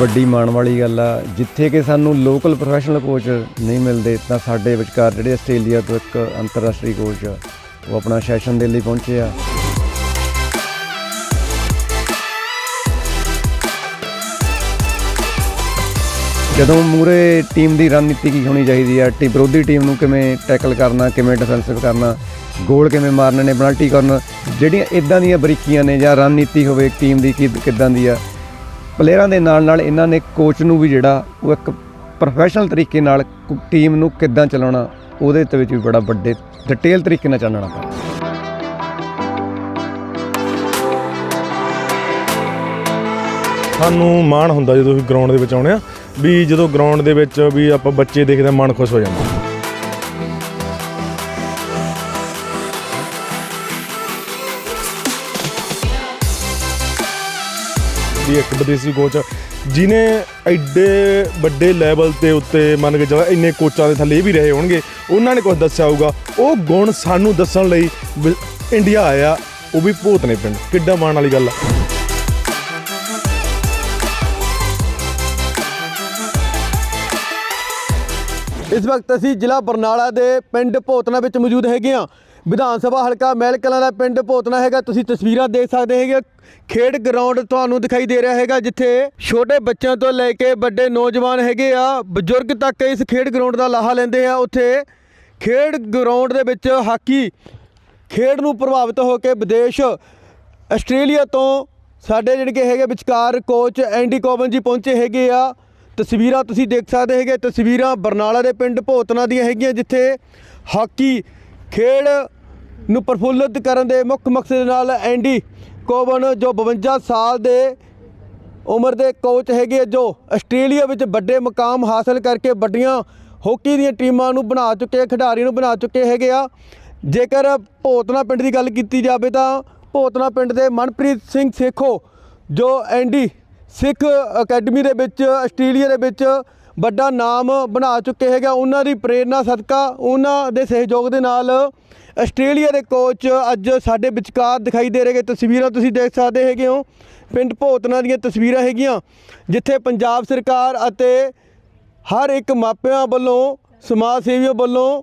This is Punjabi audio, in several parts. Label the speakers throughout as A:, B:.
A: ਵੱਡੀ ਮਾਣ ਵਾਲੀ ਗੱਲ ਆ, ਜਿੱਥੇ ਕਿ ਸਾਨੂੰ ਲੋਕਲ ਪ੍ਰੋਫੈਸ਼ਨਲ ਕੋਚ ਨਹੀਂ ਮਿਲਦੇ, ਤਾਂ ਸਾਡੇ ਵਿਚਕਾਰ ਜਿਹੜੇ ਆਸਟ੍ਰੇਲੀਆ ਤੋਂ ਇੱਕ ਅੰਤਰਰਾਸ਼ਟਰੀ ਕੋਚ ਆ, ਉਹ ਆਪਣਾ ਸੈਸ਼ਨ ਦੇ ਲਈ ਪਹੁੰਚੇ ਆ। ਜਦੋਂ ਮੂਰੇ ਟੀਮ ਦੀ ਰਣਨੀਤੀ ਕੀ ਹੋਣੀ ਚਾਹੀਦੀ ਆ? ਟੀ ਵਿਰੋਧੀ ਟੀਮ ਨੂੰ ਕਿਵੇਂ ਟੈਕਲ ਕਰਨਾ, ਕਿਵੇਂ ਡਿਫੈਂਸਿਵ ਕਰਨਾ ਗੋਲ ਕਿਵੇਂ ਮਾਰਨੇ ਨੇ ਪੈਨਲਟੀ ਕਰਨ, ਜਿਹੜੀਆਂ ਇਦਾਂ ਦੀਆਂ ਬਰੀਕੀਆਂ ਨੇ ਜਾਂ ਰਣਨੀਤੀ ਹੋਵੇ ਟੀਮ ਦੀ ਕਿ ਕਿੱਦਾਂ ਦੀ ਆ ਪਲੇਅਰਾਂ ਦੇ ਨਾਲ ਨਾਲ ਇਹਨਾਂ ਨੇ ਕੋਚ ਨੂੰ ਵੀ ਜਿਹੜਾ ਉਹ ਇੱਕ ਪ੍ਰੋਫੈਸ਼ਨਲ ਤਰੀਕੇ ਨਾਲ ਟੀਮ ਨੂੰ ਕਿੱਦਾਂ ਚਲਾਉਣਾ, ਉਹਦੇ ਤੇ ਵਿੱਚ ਵੀ ਬੜਾ ਵੱਡੇ ਡਿਟੇਲ ਤਰੀਕੇ ਨਾਲ ਚਾਨਣਾ ਪਾਇਆ
B: ਸਾਨੂੰ ਮਾਣ ਹੁੰਦਾ ਜਦੋਂ ਅਸੀਂ ਗਰਾਊਂਡ ਦੇ ਵਿੱਚ ਆਉਣੇ ਆ ਵੀ ਜਦੋਂ ਗਰਾਊਂਡ ਦੇ ਵਿੱਚ ਵੀ ਆਪਾਂ ਬੱਚੇ ਦੇਖਦੇ ਹਾਂ, ਮਨ ਖੁਸ਼ ਹੋ ਜਾਂਦਾ। ਵੀ ਇੱਕ ਵਿਦੇਸੀ ਕੋਚ ਜਿਨੇ ਐਡੇ ਵੱਡੇ ਲੈਵਲ ਤੇ ਉੱਤੇ ਮੰਨ ਕੇ ਚੱਲੋ ਇੰਨੇ ਕੋਚਾਂ ਦੇ ਥੱਲੇ ਵੀ ਰਹੇ ਹੋਣਗੇ ਉਹਨਾਂ ਨੇ ਕੁਝ ਦੱਸਿਆ ਹੋਊਗਾ। ਉਹ ਗੁਣ ਸਾਨੂੰ ਦੱਸਣ ਲਈ ਇੰਡੀਆ ਆਇਆ ਉਹ ਵੀ ਭੂਤ ਭੂਤਨੇ ਪਿੰਡ ਕਿੱਡਾ ਮਾਣ ਵਾਲੀ ਗੱਲ ਆ।
C: ਇਸ ਵਕਤ ਅਸੀਂ ਜ਼ਿਲ੍ਹਾ ਬਰਨਾਲਾ ਦੇ ਪਿੰਡ ਭੋਤਨਾ ਵਿੱਚ ਮੌਜੂਦ ਹੈਗੇ ਆ ਵਿਧਾਨ ਸਭਾ ਹਲਕਾ ਮਹਿਲ ਕਲਾਂ ਦਾ ਪਿੰਡ ਭੋਤਨਾ ਹੈਗਾ। ਤੁਸੀਂ ਤਸਵੀਰਾਂ ਦੇਖ ਸਕਦੇ ਹੈਗੇ ਖੇਡ ਗਰਾਊਂਡ ਤੁਹਾਨੂੰ ਦਿਖਾਈ ਦੇ ਰਿਹਾ ਹੈਗਾ, ਜਿੱਥੇ ਛੋਟੇ ਬੱਚਿਆਂ ਤੋਂ ਲੈ ਕੇ ਵੱਡੇ ਨੌਜਵਾਨ ਹੈਗੇ ਆ। ਬਜ਼ੁਰਗ ਤੱਕ ਇਸ ਖੇਡ ਗਰਾਊਂਡ ਦਾ ਲਾਹਾ ਲੈਂਦੇ ਆ। ਉੱਥੇ ਖੇਡ ਗਰਾਊਂਡ ਦੇ ਵਿੱਚ ਹਾਕੀ ਖੇਡ ਨੂੰ ਪ੍ਰਭਾਵਿਤ ਹੋ ਕੇ ਵਿਦੇਸ਼, ਆਸਟ੍ਰੇਲੀਆ ਤੋਂ ਸਾਡੇ ਜਿਹੜੇ ਕਿ ਹੈਗੇ ਵਿਚਕਾਰ ਕੋਚ ਐਂਡੀ ਕੋਵਨ ਜੀ ਪਹੁੰਚੇ ਹੈਗੇ ਆ। ਤਸਵੀਰਾਂ ਤੁਸੀਂ ਦੇਖ ਸਕਦੇ ਹੈਗੇ, ਤਸਵੀਰਾਂ ਬਰਨਾਲਾ ਦੇ ਪਿੰਡ ਭੋਤਨਾ ਦੀਆਂ ਹੈਗੀਆਂ, ਜਿੱਥੇ ਹਾਕੀ ਖੇਡ ਨੂੰ ਪ੍ਰਫੁੱਲਿਤ ਕਰਨ ਦੇ ਮੁੱਖ ਮਕਸਦ ਨਾਲ ਐਂਡੀ ਕੋਵਨ, ਜੋ 52 ਸਾਲ ਦੇ ਉਮਰ ਦੇ ਕੋਚ ਹੈਗੇ ਆ, ਜੋ ਆਸਟ੍ਰੇਲੀਆ ਵਿੱਚ ਵੱਡੇ ਮੁਕਾਮ ਹਾਸਲ ਕਰਕੇ ਵੱਡੀਆਂ ਹਾਕੀ ਦੀਆਂ ਟੀਮਾਂ ਨੂੰ ਬਣਾ ਚੁੱਕੇ, ਖਿਡਾਰੀਆਂ ਨੂੰ ਬਣਾ ਚੁੱਕੇ ਹੈਗੇ ਆ। ਜੇਕਰ ਭੋਤਨਾ ਪਿੰਡ ਦੀ ਗੱਲ ਕੀਤੀ ਜਾਵੇ ਤਾਂ ਭੋਤਨਾ ਪਿੰਡ ਦੇ ਮਨਪ੍ਰੀਤ ਸਿੰਘ ਸੇਖੋ, ਜੋ ਐਂਡੀ ਸਿੱਖ ਅਕੈਡਮੀ ਦੇ ਵਿੱਚ, ਆਸਟ੍ਰੇਲੀਆ ਦੇ ਵਿੱਚ ਵੱਡਾ ਨਾਮ ਬਣਾ ਚੁੱਕੇ ਹੈਗਾ ਉਹਨਾਂ ਦੀ ਪ੍ਰੇਰਣਾ ਸਦਕਾ, ਉਹਨਾਂ ਦੇ ਸਹਿਯੋਗ ਦੇ ਨਾਲ ਆਸਟ੍ਰੇਲੀਆ ਦੇ ਕੋਚ ਅੱਜ ਸਾਡੇ ਵਿਚਕਾਰ ਦਿਖਾਈ ਦੇ ਰਹੇ ਤਸਵੀਰਾਂ ਤੁਸੀਂ ਦੇਖ ਸਕਦੇ ਹੈਗੇ ਹੋ। ਪਿੰਡ ਭੋਤਨਾ ਦੀਆਂ ਤਸਵੀਰਾਂ ਹੈਗੀਆਂ, ਜਿੱਥੇ ਪੰਜਾਬ ਸਰਕਾਰ ਅਤੇ ਹਰ ਇੱਕ ਮਾਪਿਆਂ ਵੱਲੋਂ, ਸਮਾਜ ਸੇਵੀਆਂ ਵੱਲੋਂ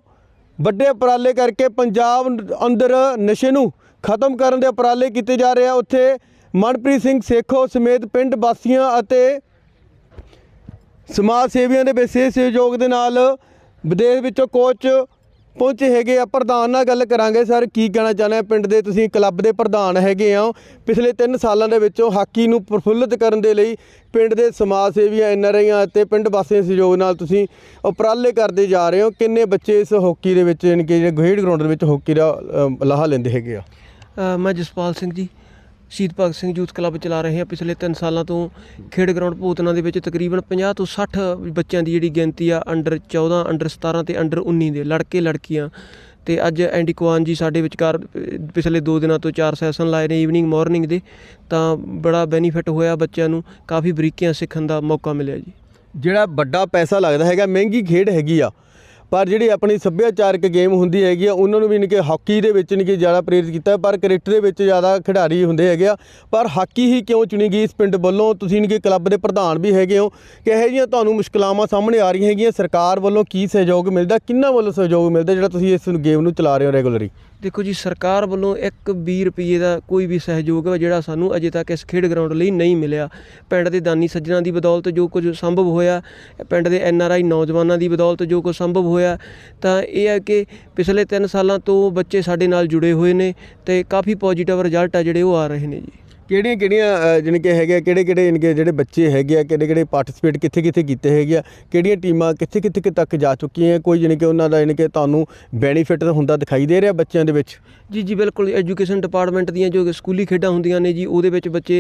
C: ਵੱਡੇ ਉਪਰਾਲੇ ਕਰਕੇ ਪੰਜਾਬ ਅੰਦਰ ਨਸ਼ੇ ਨੂੰ ਖਤਮ ਕਰਨ ਦੇ ਉਪਰਾਲੇ ਕੀਤੇ ਜਾ ਰਹੇ ਆ। ਉੱਥੇ ਮਨਪ੍ਰੀਤ ਸਿੰਘ ਸੇਖੋ ਸਮੇਤ ਪਿੰਡ ਵਾਸੀਆਂ ਅਤੇ ਸਮਾਜ ਸੇਵੀਆਂ ਦੇ ਵਿਸ਼ੇਸ਼ ਸਹਿਯੋਗ ਦੇ ਨਾਲ ਵਿਦੇਸ਼ ਵਿੱਚੋਂ ਕੋਚ ਪਹੁੰਚੇ ਹੈਗੇ ਆ। ਪ੍ਰਧਾਨ ਨਾਲ ਗੱਲ ਕਰਾਂਗੇ ਸਰ, ਕੀ ਕਹਿਣਾ ਚਾਹੁੰਦੇ ਆ? ਪਿੰਡ ਦੇ ਤੁਸੀਂ ਕਲੱਬ ਦੇ ਪ੍ਰਧਾਨ ਹੈਗੇ ਆ। ਪਿਛਲੇ 3 ਸਾਲਾਂ ਦੇ ਵਿੱਚੋਂ ਹਾਕੀ ਨੂੰ ਪ੍ਰਫੁੱਲਤ ਕਰਨ ਦੇ ਲਈ ਪਿੰਡ ਦੇ ਸਮਾਜ ਸੇਵੀਆਂ ਐਨਆਰਆਈਆਂ ਅਤੇ ਪਿੰਡ ਵਾਸੀਆਂ ਦੇ ਸਹਿਯੋਗ ਨਾਲ ਤੁਸੀਂ ਉਪਰਾਲੇ ਕਰਦੇ ਜਾ ਰਹੇ ਹੋ। ਕਿੰਨੇ ਬੱਚੇ ਇਸ ਹਾਕੀ ਦੇ ਵਿੱਚ, ਯਾਨੀ ਕਿ ਜਿਹੜੇ ਖੇਡ ਗਰਾਊਂਡ ਦੇ ਵਿੱਚ ਹਾਕੀ ਦਾ ਲਾਹਾ ਲੈਂਦੇ ਹੈਗੇ ਆ?
D: ਮੈਂ ਜਸਪਾਲ ਸਿੰਘ ਜੀ। ਸ਼ਹੀਦ ਭਗਤ ਸਿੰਘ ਯੂਥ ਕਲੱਬ ਚਲਾ ਰਹੇ ਹਾਂ ਪਿਛਲੇ 3 ਸਾਲਾਂ ਤੋਂ ਖੇਡ ਗਰਾਊਂਡ ਭੂਤਨਾ ਦੇ ਵਿੱਚ ਤਕਰੀਬਨ 50 ਤੋਂ 60 ਬੱਚਿਆਂ ਦੀ ਜਿਹੜੀ ਗਿਣਤੀ ਆ ਅੰਡਰ 14 ਅੰਡਰ 17 ਤੇ ਅੰਡਰ 19 ਦੇ ਲੜਕੇ, ਲੜਕੀਆਂ। ਤੇ ਅੱਜ ਐਂਡੀ ਕੁਆਨ ਜੀ ਸਾਡੇ ਵਿਚਕਾਰ ਪਿਛਲੇ 2 ਦਿਨਾਂ ਤੋਂ 4 ਸੈਸ਼ਨ ਲਾਏ ਨੇ ਈਵਨਿੰਗ ਮਾਰਨਿੰਗ ਦੇ। ਤਾਂ ਬੜਾ ਬੈਨੀਫਿਟ ਹੋਇਆ ਬੱਚਿਆਂ ਨੂੰ। ਕਾਫੀ ਬਰੀਕੀਆਂ ਸਿੱਖਣ ਦਾ ਮੌਕਾ ਮਿਲਿਆ ਜੀ।
C: ਜਿਹੜਾ ਵੱਡਾ ਪੈਸਾ ਲੱਗਦਾ ਹੈਗਾ, ਮਹਿੰਗੀ ਖੇਡ ਹੈਗੀ ਆ। ਪਰ ਜਿਹੜੀ ਆਪਣੀ ਸੱਭਿਆਚਾਰਕ ਗੇਮ ਹੁੰਦੀ ਹੈਗੀ ਆ, ਉਹਨਾਂ ਨੂੰ ਵੀ ਨੀ ਕਿ ਹਾਕੀ ਦੇ ਵਿੱਚ ਨਹੀਂ ਕਿ ਜ਼ਿਆਦਾ ਪ੍ਰੇਰਿਤ ਕੀਤਾ, ਪਰ ਕ੍ਰਿਕਟ ਦੇ ਵਿੱਚ ਜ਼ਿਆਦਾ ਖਿਡਾਰੀ ਹੁੰਦੇ ਹੈਗੇ ਆ। ਪਰ ਹਾਕੀ ਹੀ ਕਿਉਂ ਚੁਣੀ ਗਈ ਇਸ ਪਿੰਡ ਵੱਲੋਂ? ਤੁਸੀਂ ਨੀ ਕਿ ਕਲੱਬ ਦੇ ਪ੍ਰਧਾਨ ਵੀ ਹੈਗੇ ਹੋ। ਕਿ ਇਹੋ ਜਿਹੀਆਂ ਤੁਹਾਨੂੰ ਮੁਸ਼ਕਲਾਵਾਂ ਸਾਹਮਣੇ ਆ ਰਹੀਆਂ ਹੈਗੀਆਂ? ਸਰਕਾਰ ਵੱਲੋਂ ਕੀ ਸਹਿਯੋਗ ਮਿਲਦਾ? ਕਿੰਨਾ ਵੱਲੋਂ ਸਹਿਯੋਗ ਮਿਲਦਾ ਜਿਹੜਾ ਤੁਸੀਂ ਇਸ ਗੇਮ ਨੂੰ ਚਲਾ ਰਹੇ ਹੋ ਰੈਗੂਲਰੀ
D: ਦੇਖੋ ਜੀ, ਸਰਕਾਰ ਵੱਲੋਂ 1 20 ਰੁਪਏ ਦਾ ਕੋਈ ਵੀ ਸਹਿਯੋਗ ਹੈ ਜਿਹੜਾ ਸਾਨੂੰ ਅਜੇ ਤੱਕ ਇਸ ਖੇਡ ਗਰਾਊਂਡ ਲਈ ਨਹੀਂ ਮਿਲਿਆ। ਪਿੰਡ ਦੇ ਦਾਨੀ ਸੱਜਣਾ ਦੀ ਬਦੌਲਤ ਜੋ ਕੁਝ ਸੰਭਵ ਹੋਇਆ, ਪਿੰਡ ਦੇ ਐਨ ਆਰ ਆਈ ਨੌਜਵਾਨਾਂ ਦੀ ਬਦੌਲਤ ਜੋ ਕੁਝ ਸੰਭਵ ਹੋਇਆ ਤਾਂ ਇਹ ਹੈ ਕਿ ਪਿਛਲੇ 3 ਸਾਲਾਂ ਤੋਂ ਬੱਚੇ ਸਾਡੇ ਨਾਲ ਜੁੜੇ ਹੋਏ ਨੇ ਤੇ ਕਾਫੀ ਪੋਜੀਟਿਵ ਰਿਜ਼ਲਟ ਆ ਜਿਹੜੇ ਉਹ ਆ ਰਹੇ ਨੇ ਜੀ।
C: ਕਿਹੜੀਆਂ ਕਿਹੜੀਆਂ ਜਾਣੀ ਕਿ ਹੈਗੇ ਆ, ਕਿਹੜੇ ਕਿਹੜੇ ਜਾਣੀ ਕਿ ਜਿਹੜੇ ਬੱਚੇ ਹੈਗੇ ਆ ਕਿਹੜੇ ਕਿਹੜੇ ਪਾਰਟਿਸਿਪੇਟ ਕਿੱਥੇ ਕਿੱਥੇ ਕੀਤੇ ਹੈਗੇ ਆ ਕਿਹੜੀਆਂ ਟੀਮਾਂ ਕਿੱਥੇ ਕਿੱਥੇ ਤੱਕ ਜਾ ਚੁੱਕੀਆਂ ਕੋਈ ਜਾਣੀ ਕਿ ਉਹਨਾਂ ਦਾ ਜਾਣੀ ਕਿ ਤੁਹਾਨੂੰ ਬੈਨੀਫਿਟ ਹੁੰਦਾ ਦਿਖਾਈ ਦੇ ਰਿਹਾ ਬੱਚਿਆਂ ਦੇ ਵਿੱਚ?
D: ਜੀ ਜੀ, ਬਿਲਕੁਲ ਐਜੂਕੇਸ਼ਨ ਡਿਪਾਰਟਮੈਂਟ ਦੀਆਂ ਜੋ ਸਕੂਲੀ ਖੇਡਾਂ ਹੁੰਦੀਆਂ ਨੇ ਜੀ, ਉਹਦੇ ਵਿੱਚ ਬੱਚੇ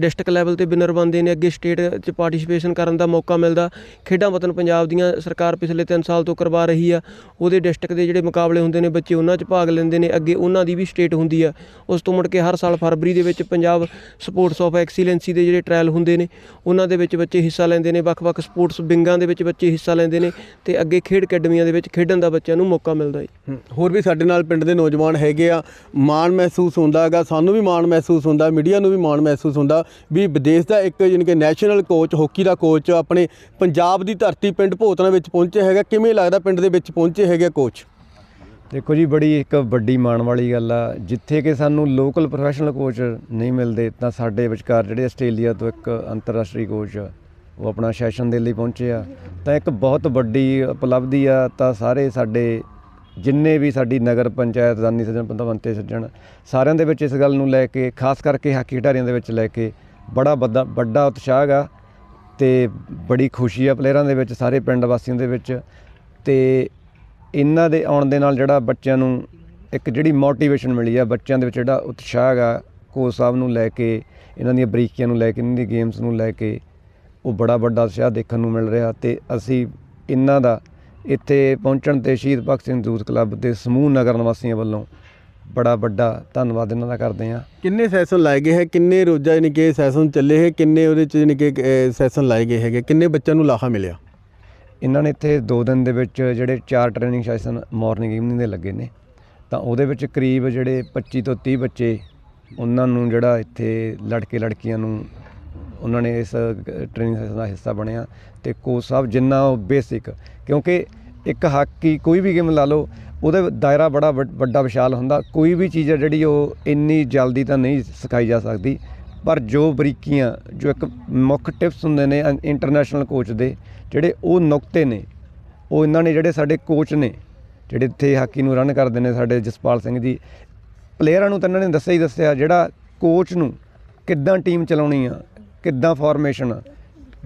D: ਡਿਸਟ੍ਰਿਕਟ ਲੈਵਲ ਤੇ ਵਿਨਰ ਬਣਦੇ ਨੇ, ਅੱਗੇ ਸਟੇਟ 'ਚ ਪਾਰਟਿਸਿਪੇਸ਼ਨ ਕਰਨ ਦਾ ਮੌਕਾ ਮਿਲਦਾ। ਖੇਡਾਂ ਵਤਨ ਪੰਜਾਬ ਦੀਆਂ ਸਰਕਾਰ ਪਿਛਲੇ 3 ਸਾਲ ਤੋਂ ਕਰਵਾ ਰਹੀ ਆ। ਉਹਦੇ ਡਿਸਟ੍ਰਿਕਟ ਦੇ ਜਿਹੜੇ ਮੁਕਾਬਲੇ ਹੁੰਦੇ ਨੇ, ਬੱਚੇ ਉਹਨਾਂ 'ਚ ਭਾਗ ਲੈਂਦੇ ਨੇ, ਅੱਗੇ ਉਹਨਾਂ ਦੀ ਵੀ ਸਟੇਟ ਹੁੰਦੀ ਆ। ਉਸ ਤੋਂ ਮੁੜ ਕੇ ਹਰ ਸਾਲ ਫਰਵਰੀ ਦੇ ਵਿੱਚ ਪੰਜਾਬ ਸਪੋਰਟਸ ਆਫ ਐਕਸੀਲੈਂਸੀ ਦੇ ਜਿਹੜੇ ਟ੍ਰਾਇਲ ਹੁੰਦੇ ਨੇ, ਉਹਨਾਂ ਦੇ ਵਿੱਚ ਬੱਚੇ ਹਿੱਸਾ ਲੈਂਦੇ ਨੇ। ਵੱਖ-ਵੱਖ ਸਪੋਰਟਸ ਵਿੰਗਾਂ ਦੇ ਵਿੱਚ ਬੱਚੇ ਹਿੱਸਾ ਲੈਂਦੇ ਨੇ ਤੇ ਅੱਗੇ ਖੇਡ ਅਕੈਡਮੀਆਂ ਦੇ ਵਿੱਚ ਖੇਡਣ ਦਾ ਬੱਚਿਆਂ ਨੂੰ ਮੌਕਾ ਮਿਲਦਾ ਹੈ,
C: ਹੋਰ ਵੀ ਸਾਡੇ ਨਾਲ ਪਿੰਡ ਦੇ ਨੌਜਵਾਨ ਹੈਗੇ ਆ, ਮਾਣ ਮਹਿਸੂਸ ਹੁੰਦਾ ਹੈਗਾ, ਸਾਨੂੰ ਵੀ ਮਾਣ ਮਹਿਸੂਸ ਹੁੰਦਾ, ਮੀਡੀਆ ਨੂੰ ਵੀ ਮਾਣ ਮਹਿਸੂਸ ਹੁੰਦਾ ਵੀ ਵਿਦੇਸ਼ ਦਾ ਇੱਕ ਯਾਨੀ ਕਿ ਨੈਸ਼ਨਲ ਕੋਚ, ਹਾਕੀ ਦਾ ਕੋਚ ਆਪਣੇ ਪੰਜਾਬ ਦੀ ਧਰਤੀ ਪਿੰਡ ਭੋਤਨਾ ਵਿੱਚ ਪਹੁੰਚਿਆ ਹੈਗਾ। ਕਿਵੇਂ ਲੱਗਦਾ ਪਿੰਡ ਦੇ ਵਿੱਚ ਪਹੁੰਚੇ ਹੈਗੇ ਕੋਚ?
A: ਦੇਖੋ ਜੀ, ਬੜੀ ਇੱਕ ਵੱਡੀ ਮਾਣ ਵਾਲੀ ਗੱਲ ਆ। ਜਿੱਥੇ ਕਿ ਸਾਨੂੰ ਲੋਕਲ ਪ੍ਰੋਫੈਸ਼ਨਲ ਕੋਚ ਨਹੀਂ ਮਿਲਦੇ, ਤਾਂ ਸਾਡੇ ਵਿਚਕਾਰ ਜਿਹੜੇ ਆਸਟ੍ਰੇਲੀਆ ਤੋਂ ਇੱਕ ਅੰਤਰਰਾਸ਼ਟਰੀ ਕੋਚ ਉਹ ਆਪਣਾ ਸੈਸ਼ਨ ਦੇ ਲਈ ਪਹੁੰਚੇ ਆ। ਤਾਂ ਇੱਕ ਬਹੁਤ ਵੱਡੀ ਉਪਲਬਧੀ ਆ, ਤਾਂ ਸਾਰੇ ਸਾਡੇ ਜਿੰਨੇ ਵੀ ਸਾਡੀ ਨਗਰ ਪੰਚਾਇਤ, ਦਾਨੀ ਸੱਜਣ ਪੰਦਵੰਤੇ ਸੱਜਣ, ਸਾਰਿਆਂ ਦੇ ਵਿੱਚ ਇਸ ਗੱਲ ਨੂੰ ਲੈ ਕੇ, ਖਾਸ ਕਰਕੇ ਹਾਕੀ ਖਿਡਾਰੀਆਂ ਦੇ ਵਿੱਚ ਲੈ ਕੇ ਬੜਾ ਵੱਡਾ ਵੱਡਾ ਉਤਸ਼ਾਹ ਗਾ ਤੇ ਬੜੀ ਖੁਸ਼ੀ ਆ ਪਲੇਅਰਾਂ ਦੇ ਵਿੱਚ, ਸਾਰੇ ਪਿੰਡ ਵਾਸੀਆਂ ਦੇ ਵਿੱਚ ਤੇ ਇਹਨਾਂ ਦੇ ਆਉਣ ਦੇ ਨਾਲ ਜਿਹੜਾ ਬੱਚਿਆਂ ਨੂੰ ਇੱਕ ਜਿਹੜੀ ਮੋਟੀਵੇਸ਼ਨ ਮਿਲੀ ਆ, ਬੱਚਿਆਂ ਦੇ ਵਿੱਚ ਜਿਹੜਾ ਉਤਸ਼ਾਹ ਹੈਗਾ, ਕੋਚ ਸਾਹਿਬ ਨੂੰ ਲੈ ਕੇ, ਇਹਨਾਂ ਦੀਆਂ ਬਰੀਕੀਆਂ ਨੂੰ ਲੈ ਕੇ, ਇਹਨਾਂ ਦੀ ਗੇਮਸ ਨੂੰ ਲੈ ਕੇ ਉਹ ਬੜਾ ਵੱਡਾ ਉਤਸ਼ਾਹ ਦੇਖਣ ਨੂੰ ਮਿਲ ਰਿਹਾ ਤੇ ਅਸੀਂ ਇਹਨਾਂ ਦਾ ਇੱਥੇ ਪਹੁੰਚਣ ਤੇ ਸ਼ਹੀਦ ਭਗਤ ਸਿੰਘ ਯੂਥ ਕਲੱਬ ਦੇ ਸਮੂਹ ਨਗਰ ਨਿਵਾਸੀਆਂ ਵੱਲੋਂ ਬੜਾ ਵੱਡਾ ਧੰਨਵਾਦ ਇਹਨਾਂ ਦਾ ਕਰਦੇ ਹਾਂ।
C: ਕਿੰਨੇ ਸੈਸ਼ਨ ਲਾਏ ਗਏ ਹੈ? ਕਿੰਨੇ ਰੋਜ਼ਾ ਯਾਨੀ ਕਿ ਸੈਸ਼ਨ ਚੱਲੇ ਹੈ? ਕਿੰਨੇ ਉਹਦੇ ਚ ਯਾਨੀ ਕਿ ਸੈਸ਼ਨ ਲਾਏ ਗਏ ਹੈਗੇ? ਕਿੰਨੇ ਬੱਚਿਆਂ ਨੂੰ ਲਾਹਾ ਮਿਲਿਆ?
A: ਇਹਨਾਂ ਨੇ ਇੱਥੇ 2 ਦਿਨ ਦੇ ਵਿੱਚ ਜਿਹੜੇ ਚਾਰ ਟ੍ਰੇਨਿੰਗ ਸੈਸ਼ਨ ਮਾਰਨਿੰਗ ਈਵਨਿੰਗ ਦੇ ਲੱਗੇ ਨੇ। ਤਾਂ ਉਹਦੇ ਵਿੱਚ ਕਰੀਬ ਜਿਹੜੇ 25 ਤੋਂ 30 ਬੱਚੇ ਉਹਨਾਂ ਨੂੰ ਜਿਹੜਾ ਇੱਥੇ ਲੜਕੇ ਲੜਕੀਆਂ ਨੂੰ ਉਹਨਾਂ ਨੇ ਇਸ ਟ੍ਰੇਨਿੰਗ ਸੈਸ਼ਨ ਦਾ ਹਿੱਸਾ ਬਣਿਆ ਤੇ ਕੋਚ ਸਾਹਿਬ ਜਿੰਨਾ ਉਹ ਬੇਸਿਕ ਕਿਉਂਕਿ ਇੱਕ ਹਾਕੀ ਕੋਈ ਵੀ ਗੇਮ ਲਾ ਲਓ, ਉਹਦਾ ਦਾਇਰਾ ਬੜਾ ਵੱਡ- ਵੱਡਾ ਵਿਸ਼ਾਲ ਹੁੰਦਾ, ਕੋਈ ਵੀ ਚੀਜ਼ ਹੈ ਜਿਹੜੀ ਉਹ ਇੰਨੀ ਜਲਦੀ ਤਾਂ ਨਹੀਂ ਸਿਖਾਈ ਜਾ ਸਕਦੀ, ਪਰ ਜੋ ਬਰੀਕੀਆਂ, ਜੋ ਇੱਕ ਮੁੱਖ ਟਿਪਸ ਹੁੰਦੇ ਨੇ ਇੰਟਰਨੈਸ਼ਨਲ ਕੋਚ ਦੇ, ਜਿਹੜੇ ਉਹ ਨੁਕਤੇ ਨੇ, ਉਹ ਇਹਨਾਂ ਨੇ ਜਿਹੜੇ ਸਾਡੇ ਕੋਚ ਨੇ, ਜਿਹੜੇ ਇੱਥੇ ਹਾਕੀ ਨੂੰ ਰਨ ਕਰਦੇ ਨੇ ਸਾਡੇ ਜਸਪਾਲ ਸਿੰਘ ਜੀ ਪਲੇਅਰਾਂ ਨੂੰ ਤਾਂ ਇਹਨਾਂ ਨੇ ਦੱਸਿਆ ਹੀ ਦੱਸਿਆ ਜਿਹੜਾ ਕੋਚ ਨੂੰ ਕਿੱਦਾਂ ਟੀਮ ਚਲਾਉਣੀ ਆ ਕਿੱਦਾਂ ਫਾਰਮੇਸ਼ਨ ਆ?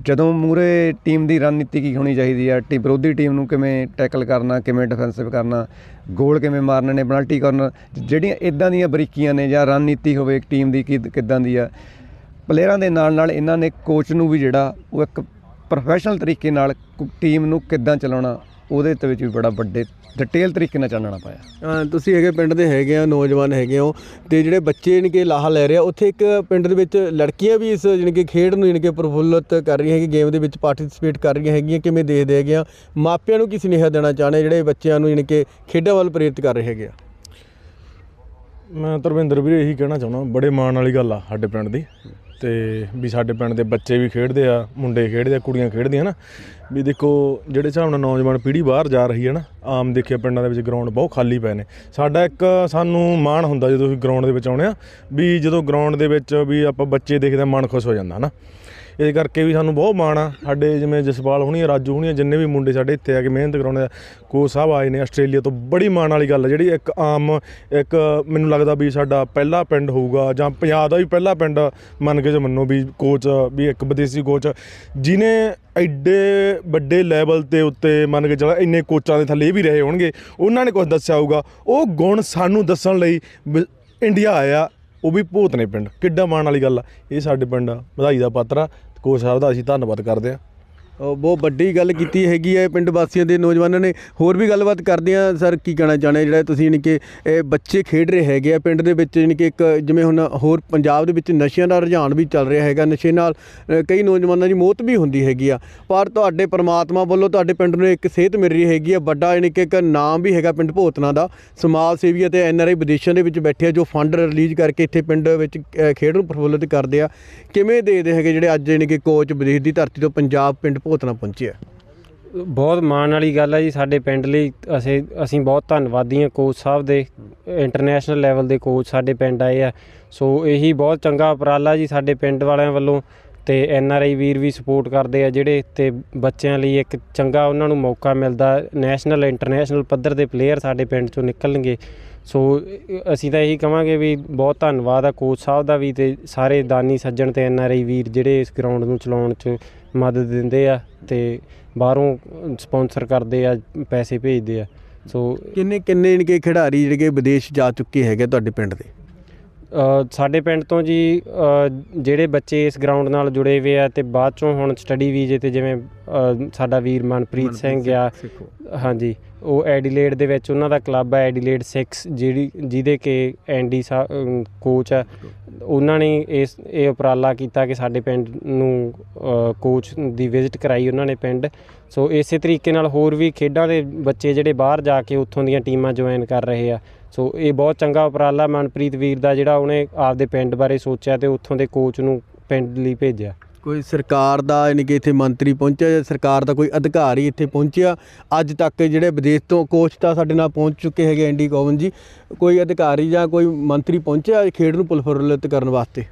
A: ਜਦੋਂ ਮੂਰੇ ਟੀਮ ਦੀ ਰਣਨੀਤੀ ਕੀ ਹੋਣੀ ਚਾਹੀਦੀ ਆ? ਟੀ ਵਿਰੋਧੀ ਟੀਮ ਨੂੰ ਕਿਵੇਂ ਟੈਕਲ ਕਰਨਾ, ਕਿਵੇਂ ਡਿਫੈਂਸਿਵ ਕਰਨਾ? ਗੋਲ ਕਿਵੇਂ ਮਾਰਨੇ ਨੇ ਪੈਨਲਟੀ ਕਾਰਨਰ ਜਿਹੜੀਆਂ ਇਦਾਂ ਦੀਆਂ ਬਰੀਕੀਆਂ ਨੇ ਜਾਂ ਰਣਨੀਤੀ ਹੋਵੇ ਇੱਕ ਟੀਮ ਦੀ ਕਿ- ਕਿੱਦਾਂ ਦੀ ਆ ਪਲੇਅਰਾਂ ਦੇ ਨਾਲ ਨਾਲ ਇਹਨਾਂ ਨੇ ਕੋਚ ਨੂੰ ਵੀ ਜਿਹੜਾ ਉਹ ਇੱਕ ਪ੍ਰੋਫੈਸ਼ਨਲ ਤਰੀਕੇ ਨਾਲ ਟੀਮ ਨੂੰ ਕਿੱਦਾਂ ਚਲਾਉਣਾ, ਉਹਦੇ ਤੇ ਵਿੱਚ ਵੀ ਬੜਾ ਵੱਡੇ ਡਿਟੇਲ ਤਰੀਕੇ ਨਾਲ ਚਾਨਣਾ ਪਾਇਆ।
C: ਅਹ ਤੁਸੀਂ ਹੈਗੇ ਪਿੰਡ ਦੇ ਹੈਗੇ ਆ ਨੌਜਵਾਨ ਹੈਗੇ ਹੋ ਤੇ ਜਿਹੜੇ ਬੱਚੇ ਯਾਨੀ ਕਿ ਲਾਹਾ ਲੈ ਰਹੇ ਆ ਉੱਥੇ ਇੱਕ ਪਿੰਡ ਦੇ ਵਿੱਚ ਲੜਕੀਆਂ ਵੀ ਇਸ ਯਾਨੀ ਕਿ ਖੇਡ ਨੂੰ ਯਾਨੀ ਕਿ ਪ੍ਰਫੁੱਲਤ ਕਰ ਰਹੀਆਂ ਹੈਗੀ ਗੇਮ ਦੇ ਵਿੱਚ ਪਾਰਟਿਸਿਪੇਟ ਕਰ ਰਹੀਆਂ ਹੈਗੀਆਂ ਕਿਵੇਂ ਦੇਖਦੇ ਹੈਗੇ ਆ? ਮਾਪਿਆਂ ਨੂੰ ਕੀ ਸੁਨੇਹਾ ਦੇਣਾ ਚਾਹੁੰਦੇ ਜਿਹੜੇ ਬੱਚਿਆਂ ਨੂੰ ਯਾਨੀ ਕਿ ਖੇਡਾਂ ਵੱਲ ਪ੍ਰੇਰਿਤ ਕਰ ਰਹੇ ਹੈਗੇ ਆ?
B: ਮੈਂ ਧਰਮਿੰਦਰ ਵੀਰੇ ਇਹੀ ਕਹਿਣਾ ਚਾਹੁੰਦਾ ਬੜੇ ਮਾਣ ਵਾਲੀ ਗੱਲ ਆ ਸਾਡੇ ਪਿੰਡ ਦੀ। ਤੇ ਵੀ ਸਾਡੇ ਪਿੰਡ ਦੇ ਬੱਚੇ ਵੀ ਖੇਡਦੇ ਆ ਮੁੰਡੇ ਖੇਡਦੇ ਆ ਕੁੜੀਆਂ ਖੇਡਦੀਆਂ ਨਾ ਵੀ ਦੇਖੋ ਜਿਹੜੇ ਹਿਸਾਬ ਨਾਲ ਨੌਜਵਾਨ ਪੀੜ੍ਹੀ ਬਾਹਰ ਜਾ ਰਹੀ ਹੈ ਨਾ ਆਮ ਦੇਖਿਆ ਪਿੰਡਾਂ ਦੇ ਵਿੱਚ ਗਰਾਊਂਡ ਬਹੁਤ ਖਾਲੀ ਪਏ ਨੇ। ਸਾਡਾ ਇੱਕ ਸਾਨੂੰ ਮਾਣ ਹੁੰਦਾ ਜਦੋਂ ਅਸੀਂ ਗਰਾਊਂਡ ਦੇ ਵਿੱਚ ਆਉਣੇ ਆ ਵੀ ਜਦੋਂ ਗਰਾਊਂਡ ਦੇ ਵਿੱਚ ਵੀ ਆਪਾਂ ਬੱਚੇ ਦੇਖਦੇ ਆ, ਮਨ ਖੁਸ਼ ਹੋ ਜਾਂਦਾ ਹਨਾ ਇਸ ਕਰਕੇ ਵੀ ਸਾਨੂੰ ਬਹੁਤ ਮਾਣ ਆ। ਸਾਡੇ ਜਿਵੇਂ ਜਸਪਾਲ ਹੋਣੀ ਆ, ਰਾਜੂ ਹੋਣੀ ਆ, ਜਿੰਨੇ ਵੀ ਮੁੰਡੇ ਸਾਡੇ ਇੱਥੇ ਆ ਕੇ ਮਿਹਨਤ ਕਰਾਉਂਦੇ ਆ ਕੋਚ ਸਾਹਿਬ ਆਏ ਨੇ ਆਸਟ੍ਰੇਲੀਆ ਤੋਂ ਬੜੀ ਮਾਣ ਵਾਲੀ ਗੱਲ ਆ। ਜਿਹੜੀ ਇੱਕ ਆਮ ਇੱਕ ਮੈਨੂੰ ਲੱਗਦਾ ਵੀ ਸਾਡਾ ਪਹਿਲਾ ਪਿੰਡ ਹੋਊਗਾ ਜਾਂ ਪੰਜਾਬ ਦਾ ਵੀ ਪਹਿਲਾ ਪਿੰਡ ਮੰਨ ਕੇ ਜੇ ਮੰਨੋ ਵੀ ਕੋਚ ਵੀ ਇੱਕ ਵਿਦੇਸ਼ੀ ਕੋਚ ਜਿਨੇ ਐਡੇ ਵੱਡੇ ਲੈਵਲ ਤੇ ਉੱਤੇ ਮੰਨ ਕੇ ਚੱਲ ਇੰਨੇ ਕੋਚਾਂ ਦੇ ਥੱਲੇ ਇਹ ਵੀ ਰਹੇ ਹੋਣਗੇ ਉਹਨਾਂ ਨੇ ਕੁਝ ਦੱਸਿਆ ਹੋਊਗਾ। ਉਹ ਗੁਣ ਸਾਨੂੰ ਦੱਸਣ ਲਈ ਵੀ ਇੰਡੀਆ ਆਇਆ ਉਹ ਵੀ ਭੂਤਨੇ ਪਿੰਡ, ਕਿੱਡਾ ਮਾਣ ਵਾਲੀ ਗੱਲ ਆ। ਇਹ ਸਾਡੇ ਪਿੰਡ ਵਧਾਈ ਦਾ ਪਾਤਰ ਆ ਕੋਚ ਸਾਹਿਬ ਦਾ ਅਸੀਂ ਧੰਨਵਾਦ ਕਰਦੇ ਆ।
C: ਉਹ ਬਹੁਤ ਵੱਡੀ ਗੱਲ ਕੀਤੀ ਹੈਗੀ ਹੈ ਪਿੰਡ ਵਾਸੀਆਂ ਦੇ ਨੌਜਵਾਨਾਂ ਨੇ। ਹੋਰ ਵੀ ਗੱਲਬਾਤ ਕਰਦੇ ਆ ਸਰ ਕੀ ਕਹਿਣਾ ਚਾਹੁੰਦੇ ਜਿਹੜਾ ਤੁਸੀਂ ਯਾਨੀ ਕਿ ਇਹ ਬੱਚੇ ਖੇਡ ਰਹੇ ਹੈਗੇ ਆ ਪਿੰਡ ਦੇ ਵਿੱਚ ਯਾਨੀ ਕਿ ਇੱਕ ਜਿਵੇਂ ਹੁਣ ਹੋਰ ਪੰਜਾਬ ਦੇ ਵਿੱਚ ਨਸ਼ਿਆਂ ਦਾ ਰੁਝਾਨ ਵੀ ਚੱਲ ਰਿਹਾ ਹੈਗਾ। ਨਸ਼ੇ ਨਾਲ ਅ, ਕਈ ਨੌਜਵਾਨਾਂ ਦੀ ਮੌਤ ਵੀ ਹੁੰਦੀ ਹੈਗੀ ਆ। ਪਰ ਤੁਹਾਡੇ ਪਰਮਾਤਮਾ ਵੱਲੋਂ ਤੁਹਾਡੇ ਪਿੰਡ ਨੂੰ ਇੱਕ ਸਿਹਤ ਮਿਲ ਰਹੀ ਹੈਗੀ ਆ। ਵੱਡਾ ਯਾਨੀ ਕਿ ਇੱਕ ਨਾਮ ਵੀ ਹੈਗਾ ਪਿੰਡ ਭੋਤਨਾ ਦਾ। ਸਮਾਜ ਸੇਵੀ ਅਤੇ ਐਨਆਰਆਈ ਵਿਦੇਸ਼ਾਂ ਦੇ ਵਿੱਚ ਬੈਠੇ ਆ ਜੋ ਫੰਡ ਰਿਲੀਜ਼ ਕਰਕੇ ਇੱਥੇ ਪਿੰਡ ਵਿੱਚ ਅ, ਖੇਡ ਨੂੰ ਪ੍ਰਫੁੱਲਿਤ ਕਰਦੇ ਆ। ਕਿਵੇਂ ਦੇਖਦੇ ਹੈਗੇ ਜਿਹੜੇ ਅੱਜ ਯਾਨੀ ਕਿ ਕੋਚ ਵਿਦੇਸ਼ ਦੀ ਧਰਤੀ ਤੋਂ ਪੰਜਾਬ ਪਿੰਡ ਭੋ ਭੋਤਨਾ ਪਹੁੰਚੇ
E: ਬਹੁਤ ਮਾਣ ਵਾਲੀ ਗੱਲ ਹੈ ਜੀ ਸਾਡੇ ਪਿੰਡ ਲਈ। ਅਸੀਂ ਅਸੀਂ ਬਹੁਤ ਧੰਨਵਾਦੀ ਹਾਂ ਕੋਚ ਸਾਹਿਬ ਦੇ ਇੰਟਰਨੈਸ਼ਨਲ ਲੈਵਲ ਦੇ ਕੋਚ ਸਾਡੇ ਪਿੰਡ ਆਏ ਆ। ਸੋ ਇਹੀ ਬਹੁਤ ਚੰਗਾ ਉਪਰਾਲਾ ਜੀ ਸਾਡੇ ਪਿੰਡ ਵਾਲਿਆਂ ਵੱਲੋਂ ਤੇ N R I Veer we support ਕਰਦੇ ਆ ਜਿਹੜੇ ਤੇ ਬੱਚਿਆਂ ਲਈ ਇੱਕ ਚੰਗਾ ਉਹਨਾਂ ਨੂੰ ਮੌਕਾ ਮਿਲਦਾ। ਨੈਸ਼ਨਲ ਇੰਟਰਨੈਸ਼ਨਲ ਪੱਧਰ ਦੇ ਪਲੇਅਰ ਸਾਡੇ ਪਿੰਡ ਚੋਂ ਨਿਕਲਣਗੇ। ਸੋ ਅਸੀਂ ਤਾਂ ਇਹੀ ਕਵਾਂਗੇ ਵੀ ਬਹੁਤ ਧੰਨਵਾਦ ਆ ਕੋਚ ਸਾਹਿਬ ਦਾ ਵੀ ਤੇ ਸਾਰੇ ਦਾਨੀ ਸੱਜਣ ਤੇ ਐਨ ਆਰ ਆਈ ਵੀਰ ਜਿਹੜੇ ਇਸ ਗਰਾਊਂਡ ਨੂੰ ਚਲਾਉਣ 'ਚ ਮਦਦ ਦਿੰਦੇ ਆ ਤੇ ਬਾਹਰੋਂ ਸਪਾਂਸਰ ਕਰਦੇ ਆ, ਪੈਸੇ ਭੇਜਦੇ ਆ। ਸੋ
C: ਕਿੰਨੇ ਕਿੰਨੇ ਯਾਨੀ ਕਿ ਖਿਡਾਰੀ ਜਿਹੜੇ ਕਿ ਵਿਦੇਸ਼ ਜਾ ਚੁੱਕੇ ਹੈਗੇ ਤੁਹਾਡੇ ਪਿੰਡ ਦੇ?
E: ਸਾਡੇ ਪਿੰਡ ਤੋਂ ਜੀ ਜਿਹੜੇ ਬੱਚੇ ਇਸ ਗਰਾਊਂਡ ਨਾਲ ਜੁੜੇ ਹੋਏ ਆ ਤੇ ਬਾਅਦ ਚੋਂ ਹੁਣ ਸਟੱਡੀ ਵੀਜ਼ੇ ਤੇ ਜਿਵੇਂ ਸਾਡਾ ਵੀਰ ਮਨਪ੍ਰੀਤ ਸਿੰਘ ਆ ਹਾਂਜੀ ਉਹ ਐਡੀਲੇਡ ਦੇ ਵਿੱਚ ਉਹਨਾਂ ਦਾ ਕਲੱਬ ਹੈ ਐਡੀਲੇਡ 6 ਜਿਹੜੀ ਜਿਹਦੇ ਕਿ ਐਂਡੀ ਕੋਚ ਆ। ਉਹਨਾਂ ਨੇ ਇਸ ਇਹ ਉਪਰਾਲਾ ਕੀਤਾ ਕਿ ਸਾਡੇ ਪਿੰਡ ਨੂੰ ਕੋਚ ਦੀ ਵਿਜ਼ਿਟ ਕਰਾਈ ਉਹਨਾਂ ਨੇ ਪਿੰਡ। ਸੋ ਇਸੇ ਤਰੀਕੇ ਨਾਲ ਹੋਰ ਵੀ ਖੇਡਾਂ ਦੇ ਬੱਚੇ ਜਿਹੜੇ ਬਾਹਰ ਜਾ ਕੇ ਉੱਥੋਂ ਦੀਆਂ ਟੀਮਾਂ ਜੁਆਇਨ ਕਰ ਰਹੇ ਆ। ਸੋ ਇਹ ਬਹੁਤ ਚੰਗਾ ਉਪਰਾਲਾ ਮਨਪ੍ਰੀਤ ਵੀਰ ਦਾ ਜਿਹੜਾ ਉਹਨੇ ਆਪਦੇ ਪਿੰਡ ਬਾਰੇ ਸੋਚਿਆ ਤੇ ਉੱਥੋਂ ਦੇ ਕੋਚ ਨੂੰ ਪਿੰਡ ਲਈ ਭੇਜਿਆ।
C: ਕੋਈ ਸਰਕਾਰ ਦਾ ਯਾਨੀ ਕਿ ਇੱਥੇ ਮੰਤਰੀ ਪਹੁੰਚਿਆ ਜਾਂ ਸਰਕਾਰ ਦਾ ਕੋਈ ਅਧਿਕਾਰੀ ਇੱਥੇ ਪਹੁੰਚਿਆ? ਅੱਜ ਤੱਕ ਜਿਹੜੇ ਵਿਦੇਸ਼ ਤੋਂ ਕੋਚ ਤਾਂ ਸਾਡੇ ਨਾਲ ਪਹੁੰਚ ਚੁੱਕੇ ਹੈਗੇ ਐਂਡੀ ਕੋਵਨ ਜੀ। ਕੋਈ ਅਧਿਕਾਰੀ ਜਾਂ ਕੋਈ ਮੰਤਰੀ ਪਹੁੰਚਿਆ ਖੇਡ ਨੂੰ ਪ੍ਰਫੁੱਲਿਤ ਕਰਨ ਵਾਸਤੇ?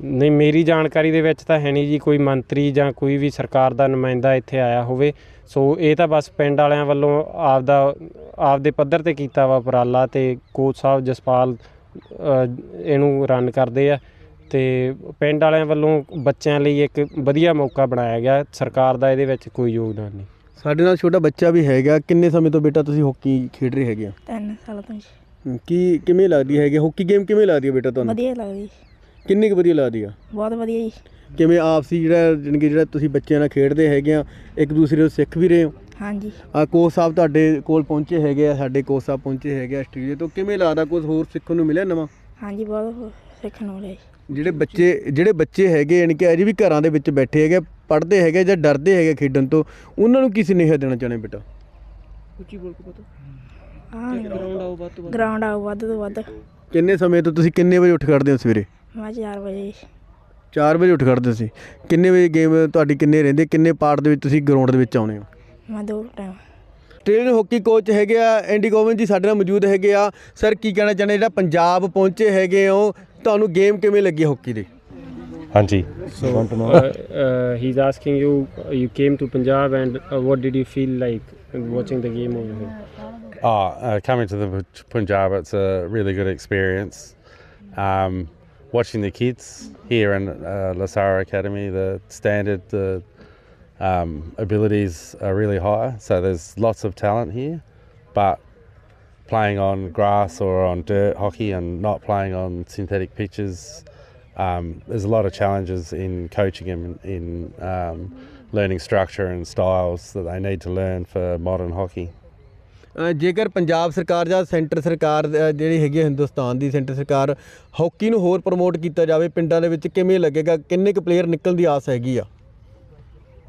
E: ਨਹੀਂ ਮੇਰੀ ਜਾਣਕਾਰੀ ਦੇ ਵਿੱਚ ਤਾਂ ਹੈ ਨਹੀਂ ਜੀ ਕੋਈ ਮੰਤਰੀ ਜਾਂ ਕੋਈ ਵੀ ਸਰਕਾਰ ਦਾ ਨੁਮਾਇੰਦਾ ਇੱਥੇ ਆਇਆ ਹੋਵੇ। ਸੋ ਇਹ ਤਾਂ ਬਸ ਪਿੰਡ ਵਾਲਿਆਂ ਵੱਲੋਂ ਆਪਦਾ ਆਪਦੇ ਪੱਧਰ ਤੇ ਕੀਤਾ ਵਾ ਉਪਰਾਲਾ ਤੇ ਕੋਚ ਸਾਹਿਬ ਜਸਪਾਲ ਇਹਨੂੰ ਰਨ ਕਰਦੇ ਆ। ਤੇ ਪਿੰਡ ਵਾਲਿਆਂ ਵੱਲੋਂ ਬੱਚਿਆਂ ਲਈ ਇੱਕ ਵਧੀਆ ਮੌਕਾ ਬਣਾਇਆ ਗਿਆ। ਸਰਕਾਰ ਦਾ ਇਹਦੇ ਵਿੱਚ ਕੋਈ ਯੋਗਦਾਨ ਨਹੀਂ।
C: ਸਾਡੇ ਨਾਲ ਛੋਟਾ ਬੱਚਾ ਵੀ ਹੈਗਾ। ਕਿੰਨੇ ਸਮੇਂ ਤੋਂ ਬੇਟਾ ਤੁਸੀਂ ਹਾਕੀ ਖੇਡ ਰਹੇ ਹੈਗੇ ਆ
F: ਤਿੰਨ ਸਾਲ ਤੋਂ ਜੀ।
C: ਕੀ ਕਿਵੇਂ ਲੱਗਦੀ ਹੈਗੀ? ਹਾਕੀ ਗੇਮ ਕਿਵੇਂ ਲੱਗਦੀ ਹੈ ਬੇਟਾ ਤੁਹਾਨੂੰ?
F: ਵਧੀਆ ਲੱਗਦੀ।
C: ਕਿੰਨੀ ਕੁ ਵਧੀਆ ਲੱਗਦੀ ਆ?
F: ਬਹੁਤ ਵਧੀਆ ਜੀ।
C: ਕਿਵੇਂ ਆਪਸੀ ਜਿਹੜਾ ਜਾਣੀ ਕਿ ਜਿਹੜਾ ਤੁਸੀਂ ਬੱਚਿਆਂ ਨਾਲ ਖੇਡਦੇ ਹੈਗੇ ਆ ਇੱਕ ਦੂਸਰੇ ਤੋਂ ਸਿੱਖ ਵੀ ਰਹੇ ਹੋ?
F: ਹਾਂਜੀ।
C: ਆ ਕੋਚ ਸਾਹਿਬ ਤੁਹਾਡੇ ਕੋਲ ਪਹੁੰਚੇ ਹੈਗੇ ਆ ਸਾਡੇ ਕੋਚ ਸਾਹਿਬ ਪਹੁੰਚੇ ਹੈਗੇ ਆ ਆਸਟ੍ਰੇਲੀਆ ਤੋਂ। ਕਿਵੇਂ ਲੱਗਦਾ ਕੁਝ ਹੋਰ ਸਿੱਖਣ ਨੂੰ ਮਿਲਿਆ ਨਵਾਂ?
F: ਹਾਂਜੀ ਬਹੁਤ ਸਿੱਖਣ ਨੂੰ ਮਿਲਿਆ ਜੀ।
C: ਜਿਹੜੇ ਬੱਚੇ ਜਿਹੜੇ ਬੱਚੇ ਹੈਗੇ ਯਾਨੀ ਕਿ ਅਜੇ ਵੀ ਘਰਾਂ ਦੇ ਵਿੱਚ ਬੈਠੇ ਹੈਗੇ ਪੜ੍ਹਦੇ ਹੈਗੇ ਜਾਂ ਡਰਦੇ ਹੈਗੇ ਖੇਡਣ ਤੋਂ ਉਹਨਾਂ ਨੂੰ ਕੀ ਸੁਨੇਹਾ ਦੇਣਾ ਚਾਹੁੰਦੇ ਬੇਟਾ?
D: ਉੱਚੀ ਬੋਲ ਕੇ ਪਤਾ।
F: ਹਾਂ।
D: ਗਰਾਊਂਡ ਆਓ ਵੱਧ ਤੋਂ ਵੱਧ।
F: ਗਰਾਊਂਡ ਆਓ ਵੱਧ ਤੋਂ ਵੱਧ।
C: ਕਿੰਨੇ ਸਮੇਂ ਤੋਂ ਤੁਸੀਂ ਕਿੰਨੇ ਵਜੇ ਉੱਠ ਖੜਦੇ ਹੋ ਸਵੇਰੇ?
F: ਮੈਂ 4 ਵਜੇ ਜੀ।
C: 4 ਵਜੇ ਉੱਠ ਖੜਦੇ ਸੀ ਕਿੰਨੇ ਵਜੇ ਗੇਮ ਤੁਹਾਡੀ ਕਿੰਨੇ ਰਹਿੰਦੇ ਕਿੰਨੇ ਪਾਰਟ ਦੇ ਵਿੱਚ ਤੁਸੀਂ ਗਰਾਊਂਡ ਦੇ ਵਿੱਚ ਆਉਨੇ ਹੋ
F: ਮੈਂ ਦੋ ਟਾਈਮ
C: ਆਸਟ੍ਰੇਲੀਅਨ ਹਾਕੀ ਕੋਚ ਹੈਗੇ ਆ ਐਂਡੀ ਗੋਵਨ ਜੀ ਸਾਡੇ ਨਾਲ ਮੌਜੂਦ ਹੈਗੇ ਆ ਸਰ ਕੀ ਕਹਿਣਾ ਚਾਹੁੰਦੇ ਜਿਹੜਾ ਪੰਜਾਬ ਪਹੁੰਚੇ ਹੈਗੇ ਹੋ ਤੁਹਾਨੂੰ ਗੇਮ ਕਿਵੇਂ ਲੱਗੀ ਹਾਕੀ ਦੀ
G: ਹਾਂਜੀ
E: So uh, uh, he's asking you, uh, you came to Punjab and uh, what did you feel like watching the game over here?
G: oh, uh, coming to the P- Punjab, it's a really good experience. Um, watching the kids here in uh, Lasara Academy, the standard, the um, abilities are really high. So there's lots of talent here, but playing on grass or on dirt hockey and not playing on synthetic pitches, um, there's a lot of challenges in coaching them in um, learning structure and styles that they need to learn for modern hockey.
C: ਜੇਕਰ ਪੰਜਾਬ ਸਰਕਾਰ ਜਾਂ ਸੈਂਟਰ ਸਰਕਾਰ ਜਿਹੜੀ ਹੈਗੀ ਹਿੰਦੁਸਤਾਨ ਦੀ ਸੈਂਟਰ ਸਰਕਾਰ ਹਾਕੀ ਨੂੰ ਹੋਰ ਪ੍ਰਮੋਟ ਕੀਤਾ ਜਾਵੇ ਪਿੰਡਾਂ ਦੇ ਵਿੱਚ ਕਿਵੇਂ ਲੱਗੇਗਾ ਕਿੰਨੇ ਕੁ ਪਲੇਅਰ ਨਿਕਲਣ ਦੀ ਆਸ ਹੈਗੀ ਆ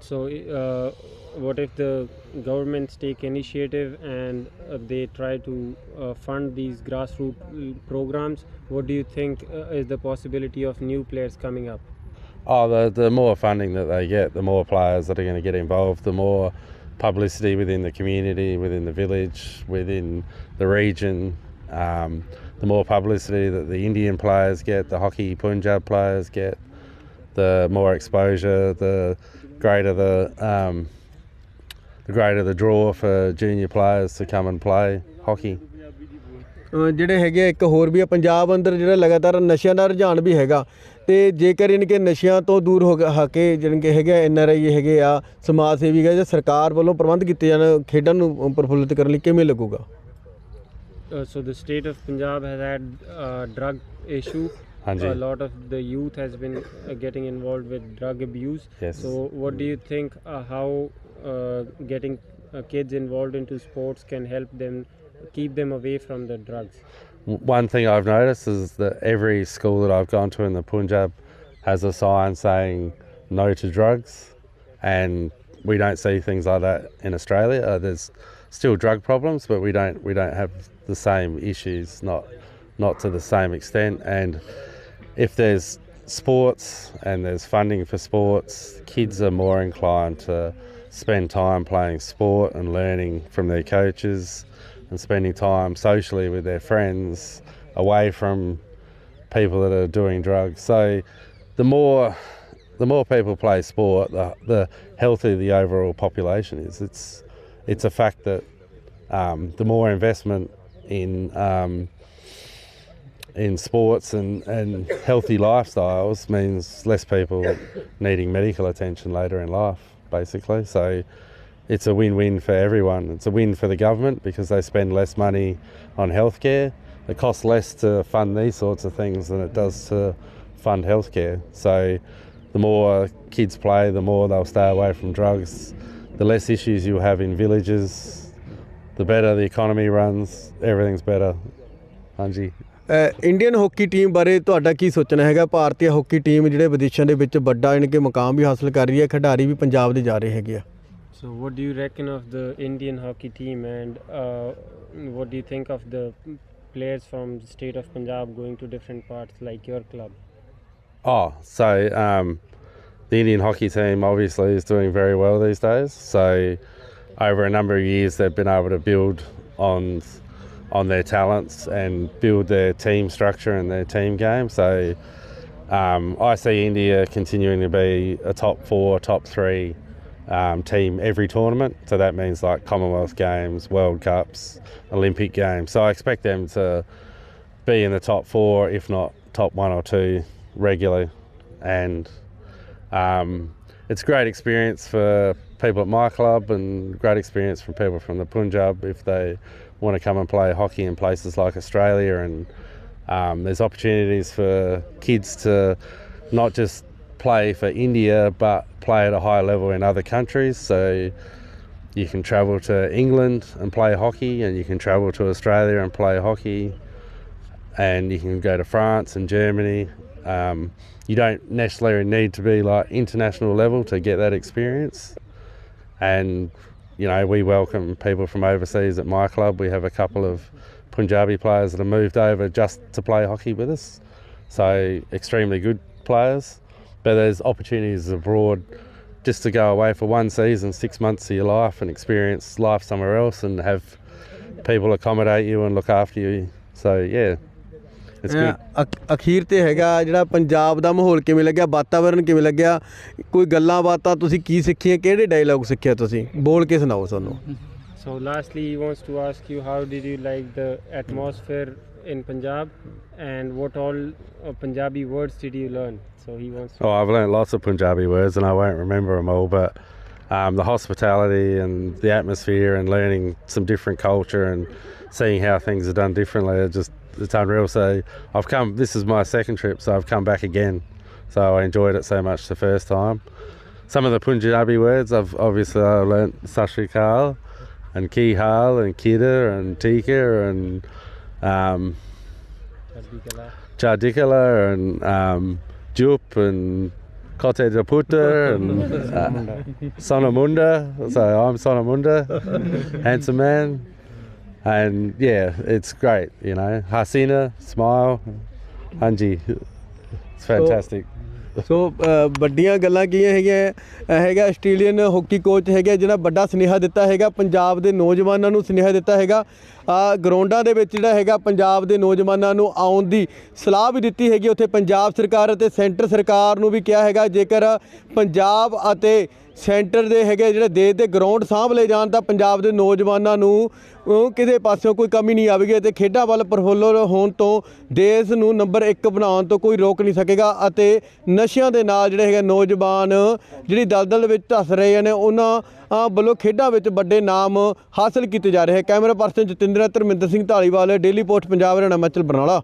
E: So, uh, what if the governments take initiative and uh, they try to uh, fund these grassroots uh, programs? What do you think uh, is the possibility of new players coming up?
G: Oh, the, the more funding that they get, the more players that are going to get involved, the more publicity within the community, within the village, within the region. Um, the more publicity that the Indian players get, the hockey Punjab players get, the more exposure, the greater the um, the greater the draw for junior players to come and play hockey.
C: ਅ, ਜਿਹੜੇ ਹੈਗੇ ਆ, ਇੱਕ ਹੋਰ ਵੀ ਆ ਪੰਜਾਬ ਅੰਦਰ ਜਿਹੜਾ ਲਗਾਤਾਰ ਨਸ਼ਿਆਂ ਦਾ ਰੁਝਾਨ ਵੀ ਹੈਗਾ ਤੇ ਜੇਕਰ ਇਹਨਾਂ ਕੇ ਨਸ਼ਿਆਂ ਤੋਂ ਦੂਰ ਹੋ ਗ- ਕੇ ਜਿਹੜੇ ਕਿ ਹੈਗੇ ਐਨ ਆਰ ਆਈ ਹੈਗੇ ਆ ਸਮਾਜ ਸੇਵੀ ਹੈਗੇ ਜਾਂ ਸਰਕਾਰ ਵੱਲੋਂ ਪ੍ਰਬੰਧ ਕੀਤੇ ਜਾਣ ਖੇਡਾਂ ਨੂੰ ਪ੍ਰਫੁੱਲਿਤ ਕਰਨ ਲਈ ਕਿਵੇਂ ਲੱਗੂਗਾ
E: Uh, so, the state of Punjab has had uh, drug issue.
G: Hanji.
E: A lot of the youth has been uh, getting involved with drug abuse.
G: Yes.
E: So, what do you think uh, how uh, getting uh, kids involved into sports can help them keep them away from the drugs?
G: One thing I've noticed is that every school that I've gone to in the Punjab has a sign saying no to drugs, and we don't see things like that in Australia. Uh, there's still drug problems, but we don't we don't have the same issues, not not to the same extent. And if there's sports and there's funding for sports, kids are more inclined to spend time playing sport and learning from their coaches and spending time socially with their friends away from people that are doing drugs. So the more the more people play sport, the, the healthier the overall population is. It's it's a fact that um, the more investment in um, in sports and, and healthy lifestyles means less people needing medical attention later in life, basically. So it's a win win for everyone. It's a win for the government because they spend less money on healthcare. It costs less to fund these sorts of things than it does to fund healthcare. So the more kids play, the more they'll stay away from drugs. The less issues you have in villages, the better the economy runs, everything's better. Hanji.
C: Indian hockey team ਬਾਰੇ ਤੁਹਾਡਾ ਕੀ ਸੋਚਣਾ ਹੈਗਾ ਭਾਰਤੀ ਹਾਕੀ ਟੀਮ ਜਿਹੜੇ ਵਿਦੇਸ਼ਾਂ ਦੇ ਵਿੱਚ ਵੱਡਾ ਇਨਕੇ ਮੁਕਾਮ ਵੀ ਹਾਸਲ ਕਰ ਰਹੀ ਹੈ ਖਿਡਾਰੀ ਵੀ ਪੰਜਾਬ ਦੇ ਜਾ ਰਹੇ ਹੈਗੇ ਆ
E: So, what do you reckon of the Indian hockey team, and uh, what do you think of the players from the state of Punjab going to different parts, like your club?
G: Oh, so um, the Indian hockey team obviously is doing very well these days. So over a number of years, they've been able to build on on their talents and build their team structure and their team game. So um, I see India continuing to be a top four, top three um, team every tournament. So that means like Commonwealth Games, World Cups, Olympic Games. So I expect them to be in the top four, if not top one or two, regularly. And um, it's a great experience for people at my club and great experience for people from the Punjab if they want to come and play hockey in places like Australia. And um, there's opportunities for kids to not just play for India but play at a high level in other countries. So you can travel to England and play hockey, and you can travel to Australia and play hockey, and you can go to France and Germany. Um, you don't necessarily need to be like international level to get that experience. And you know, we welcome people from overseas at my club. We have a couple of Punjabi players that have moved over just to play hockey with us. So extremely good players But there's opportunities abroad just to go away for one season, six months of your life, and experience life somewhere else, and have people accommodate you and look after you. So yeah, it's good.
C: ਅ- ਅਖ- ਅਖੀਰ ਤੇ ਹੈਗਾ ਜਿਹੜਾ ਪੰਜਾਬ ਦਾ ਮਾਹੌਲ ਕਿਵੇਂ ਲੱਗਿਆ ਵਾਤਾਵਰਣ ਕਿਵੇਂ ਲੱਗਿਆ ਕੋਈ ਗੱਲਾਂ ਬਾਤਾਂ ਤੁਸੀਂ ਕੀ ਸਿੱਖੀਆਂ ਕਿਹੜੇ ਡਾਇਲੌਗ ਸਿੱਖਿਆ ਤੁਸੀਂ ਬੋਲ ਕੇ ਸੁਣਾਓ ਸਾਨੂੰ
E: So, lastly, he wants to ask you how did you like the atmosphere in Punjab, and what all uh, Punjabi words did you learn? So he wants. To
G: Oh, I've learned lots of Punjabi words and I won't remember them all, but um, the hospitality and the atmosphere and learning some different culture and seeing how things are done differently are just it's unreal. So I've come. This is my second trip, so I've come back again. So I enjoyed it so much the first time. Some of the Punjabi words I've obviously I learnt Sashrikal and Kihal and Kida and Tika and um, Chadikala and um, Jup and Kote de Puta and uh, Sonamunda. So I'm Sonamunda, handsome man. And yeah, it's great, you know. Hasina, smile, Hanji. It's fantastic.
C: ਸੋ ਵੱਡੀਆਂ ਗੱਲਾਂ ਕੀਆਂ ਹੈਗੀਆਂ ਹੈਗਾ ਆਸਟ੍ਰੇਲੀਅਨ ਹਾਕੀ ਕੋਚ ਹੈਗਾ ਜਿਹੜਾ ਵੱਡਾ ਸੁਨੇਹਾ ਦਿੱਤਾ ਹੈਗਾ, ਪੰਜਾਬ ਦੇ ਨੌਜਵਾਨਾਂ ਨੂੰ ਸੁਨੇਹਾ ਦਿੱਤਾ ਹੈਗਾ। ਆ, ਗਰਾਊਂਡਾਂ ਦੇ ਵਿੱਚ ਜਿਹੜਾ ਹੈਗਾ ਪੰਜਾਬ ਦੇ ਨੌਜਵਾਨਾਂ ਨੂੰ ਆਉਣ ਦੀ ਸਲਾਹ ਵੀ ਦਿੱਤੀ ਹੈਗੀ ਉੱਥੇ ਪੰਜਾਬ ਸਰਕਾਰ ਅਤੇ ਸੈਂਟਰ ਸਰਕਾਰ ਨੂੰ ਵੀ ਕਿਹਾ ਹੈਗਾ, ਜੇਕਰ ਪੰਜਾਬ ਅਤੇ ਸੈਂਟਰ ਦੇ ਹੈਗੇ ਜਿਹੜੇ ਦੇਸ਼ ਦੇ ਗਰਾਊਂਡ ਸਾਂਭ ਲਏ ਜਾਣ ਤਾਂ ਪੰਜਾਬ ਦੇ ਨੌਜਵਾਨਾਂ ਨੂੰ ਉਹ ਕਿਸੇ ਪਾਸਿਓਂ ਕੋਈ ਕਮੀ ਨਹੀਂ ਆਵੇਗੀ ਤੇ ਖੇਡਾਂ ਵੱਲ ਪ੍ਰਫੁੱਲਰ ਹੋਣ ਤੋਂ ਦੇਸ਼ ਨੂੰ ਨੰਬਰ 1 ਬਣਾਉਣ ਤੋਂ ਕੋਈ ਰੋਕ ਨਹੀਂ ਸਕੇਗਾ ਅਤੇ ਨਸ਼ਿਆਂ ਦੇ ਨਾਲ ਜਿਹੜੇ ਹੈਗੇ ਨੌਜਵਾਨ ਜਿਹੜੀ ਦਲਦਲ ਵਿੱਚ ਧੱਸ ਰਹੇ ਨੇ, ਉਹਨਾਂ ਵੱਲੋਂ ਖੇਡਾਂ ਵਿੱਚ ਵੱਡੇ ਨਾਮ ਹਾਸਲ ਕੀਤੇ ਜਾ ਰਹੇ। ਹੈ camera person Jatinder Dharminder Singh Dhaliwal, daily post Punjab, Haryana, Himachal, Barnala.